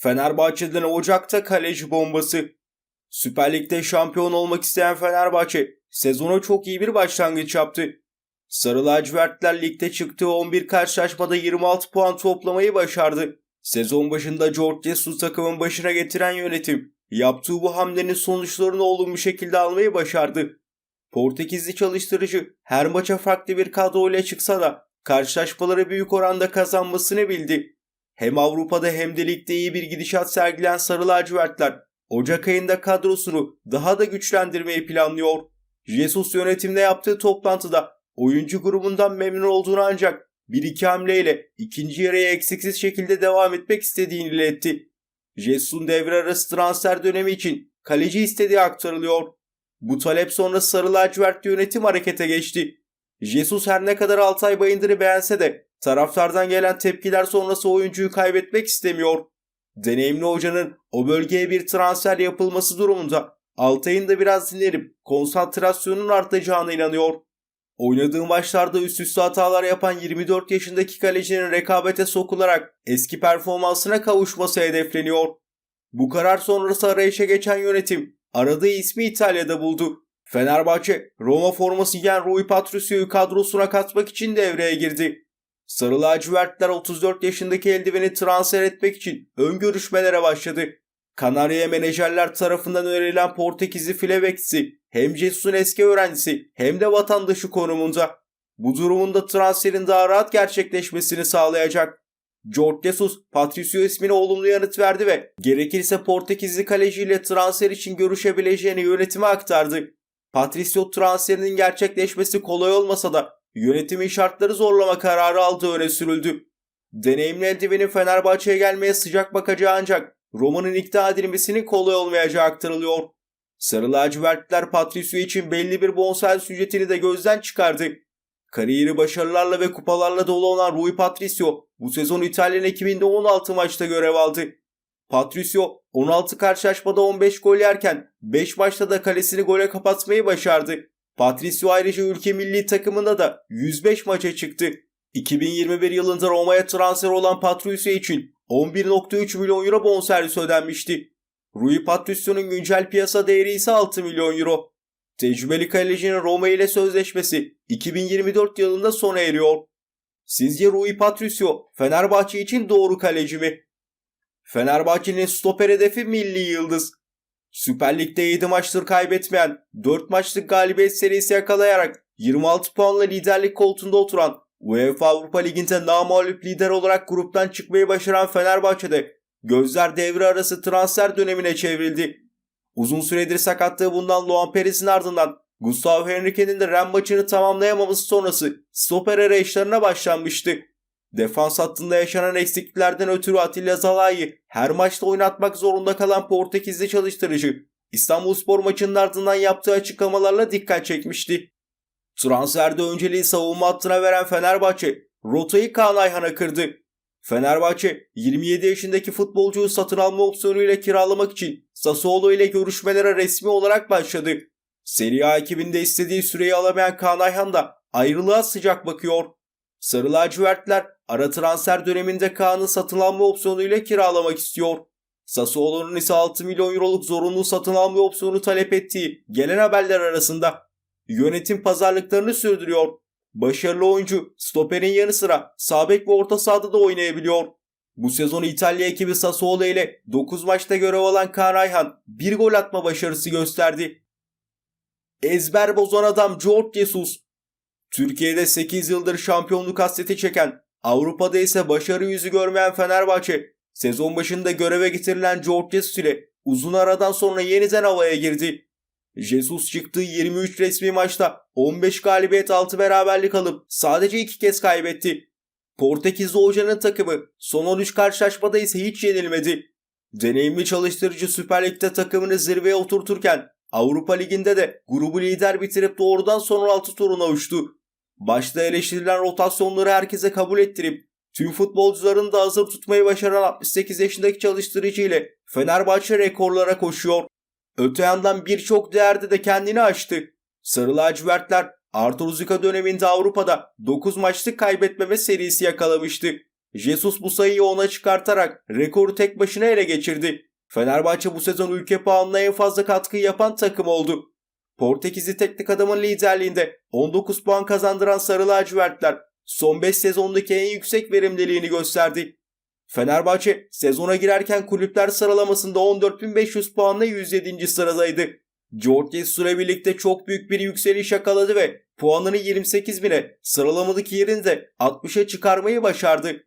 Fenerbahçe'den Ocak'ta kaleci bombası. Süper Lig'de şampiyon olmak isteyen Fenerbahçe sezona çok iyi bir başlangıç yaptı. Sarı lacivertler ligde çıktığı 11 karşılaşmada 26 puan toplamayı başardı. Sezon başında George Jesus takımın başına getiren yönetim yaptığı bu hamlenin sonuçlarını olumlu şekilde almayı başardı. Portekizli çalıştırıcı her maça farklı bir kadroyla çıksa da karşılaşmaları büyük oranda kazanmasını bildi. Hem Avrupa'da hem de ligde iyi bir gidişat sergileyen Sarı lacivertler Ocak ayında kadrosunu daha da güçlendirmeyi planlıyor. Jesus yönetimde yaptığı toplantıda oyuncu grubundan memnun olduğunu ancak bir iki hamleyle ikinci yarıya eksiksiz şekilde devam etmek istediğini iletti. Jesus'un devre arası transfer dönemi için kaleci istediği aktarılıyor. Bu talep sonrası Sarı lacivertli yönetim harekete geçti. Jesus her ne kadar Altay Bayındır'ı beğense de taraftardan gelen tepkiler sonrası oyuncuyu kaybetmek istemiyor. Deneyimli hocanın o bölgeye bir transfer yapılması durumunda Altay'ın da biraz dinlerip konsantrasyonun artacağına inanıyor. Oynadığı maçlarda üst üste hatalar yapan 24 yaşındaki kalecinin rekabete sokularak eski performansına kavuşması hedefleniyor. Bu karar sonrası arayışa geçen yönetim aradığı ismi İtalya'da buldu. Fenerbahçe, Roma forması giyen Rui Patricio'yu kadrosuna katmak için devreye girdi. Sarı lacivertler 34 yaşındaki eldiveni transfer etmek için ön görüşmelere başladı. Kanarya menajerler tarafından önerilen Portekizli Flevex'i hem Jesus'un eski öğrencisi hem de vatandaşı konumunda. Bu durumunda transferin daha rahat gerçekleşmesini sağlayacak. George Jesus, Patricio ismine olumlu yanıt verdi ve gerekirse Portekizli kaleciyle transfer için görüşebileceğini yönetime aktardı. Patricio transferinin gerçekleşmesi kolay olmasa da yönetimin şartları zorlama kararı aldığı öne sürüldü. Deneyimli eldivenin Fenerbahçe'ye gelmeye sıcak bakacağı ancak Roma'nın ikna edilmesinin kolay olmayacağı aktarılıyor. Sarı lacivertler Patricio için belli bir bonservis ücretini de gözden çıkardı. Kariyeri başarılarla ve kupalarla dolu olan Rui Patricio bu sezon İtalyan ekibinde 16 maçta görev aldı. Patricio 16 karşılaşmada 15 gol yerken 5 maçta da kalesini gole kapatmayı başardı. Patricio ayrıca ülke milli takımında da 105 maça çıktı. 2021 yılında Roma'ya transfer olan Patricio için 11.3 milyon euro bonservis ödenmişti. Rui Patricio'nun güncel piyasa değeri ise 6 milyon euro. Tecrübeli kalecinin Roma ile sözleşmesi 2024 yılında sona eriyor. Sizce Rui Patricio Fenerbahçe için doğru kaleci mi? Fenerbahçe'nin stoper hedefi milli yıldız. Süper Lig'de 7 maçtır kaybetmeyen, 4 maçlık galibiyet serisi yakalayarak 26 puanla liderlik koltuğunda oturan, UEFA Avrupa Ligi'nde namağlup lider olarak gruptan çıkmayı başaran Fenerbahçe'de gözler devre arası transfer dönemine çevrildi. Uzun süredir sakatlığı bundan Luan Perez'in ardından Gustavo Henrique'nin de Ren maçını tamamlayamaması sonrası stoper arayışlarına başlanmıştı. Defans hattında yaşanan eksikliklerden ötürü Atilla Zalai'yi her maçta oynatmak zorunda kalan Portekizli çalıştırıcı İstanbulspor maçının ardından yaptığı açıklamalarla dikkat çekmişti. Transferde önceliği savunma hattına veren Fenerbahçe rotayı Kaan Ayhan'a kırdı. Fenerbahçe 27 yaşındaki futbolcuyu satın alma opsiyonuyla kiralamak için Sassuolo ile görüşmelere resmi olarak başladı. Serie A ekibinde istediği süreyi alamayan Kaan Ayhan da ayrılığa sıcak bakıyor. Sarı lacivertler ara transfer döneminde Kaan'ı satın alma opsiyonuyla kiralamak istiyor. Sassuolo'nun ise 6 milyon euroluk zorunlu satın alma opsiyonu talep ettiği gelen haberler arasında. Yönetim pazarlıklarını sürdürüyor. Başarılı oyuncu stoperin yanı sıra sağ bek ve orta sahada da oynayabiliyor. Bu sezon İtalya ekibi Sassuolo ile 9 maçta görev alan Kaan Ayhan bir gol atma başarısı gösterdi. Ezber bozan adam George Jesus. Türkiye'de 8 yıldır şampiyonluk hasreti çeken, Avrupa'da ise başarı yüzü görmeyen Fenerbahçe, sezon başında göreve getirilen George Jesus ile uzun aradan sonra yeniden havaya girdi. Jesus çıktığı 23 resmi maçta 15 galibiyet 6 beraberlik alıp sadece 2 kez kaybetti. Portekizli hocanın takımı son 13 karşılaşmada ise hiç yenilmedi. Deneyimli çalıştırıcı Süper Lig'de takımını zirveye oturturken Avrupa Ligi'nde de grubu lider bitirip doğrudan son 16 turuna uçtu. Başta eleştirilen rotasyonları herkese kabul ettirip tüm futbolcuların da hazır tutmayı başaran 68 yaşındaki çalıştırıcı ile Fenerbahçe rekorlara koşuyor. Öte yandan birçok değerde de kendini aştı. Sarı lacivertler Artur Zika döneminde Avrupa'da 9 maçlık kaybetmeme serisi yakalamıştı. Jesus bu sayıyı 10'a çıkartarak rekoru tek başına ele geçirdi. Fenerbahçe bu sezon ülke puanına en fazla katkı yapan takım oldu. Portekizli teknik adamın liderliğinde 19 puan kazandıran Sarı Lacivertler son 5 sezondaki en yüksek verimliliğini gösterdi. Fenerbahçe sezona girerken kulüpler sıralamasında 14.500 puanla 107. sıradaydı. George Jesus ile birlikte çok büyük bir yükseliş yakaladı ve puanını 28 bine sıralamadaki yerini de 60'a çıkarmayı başardı.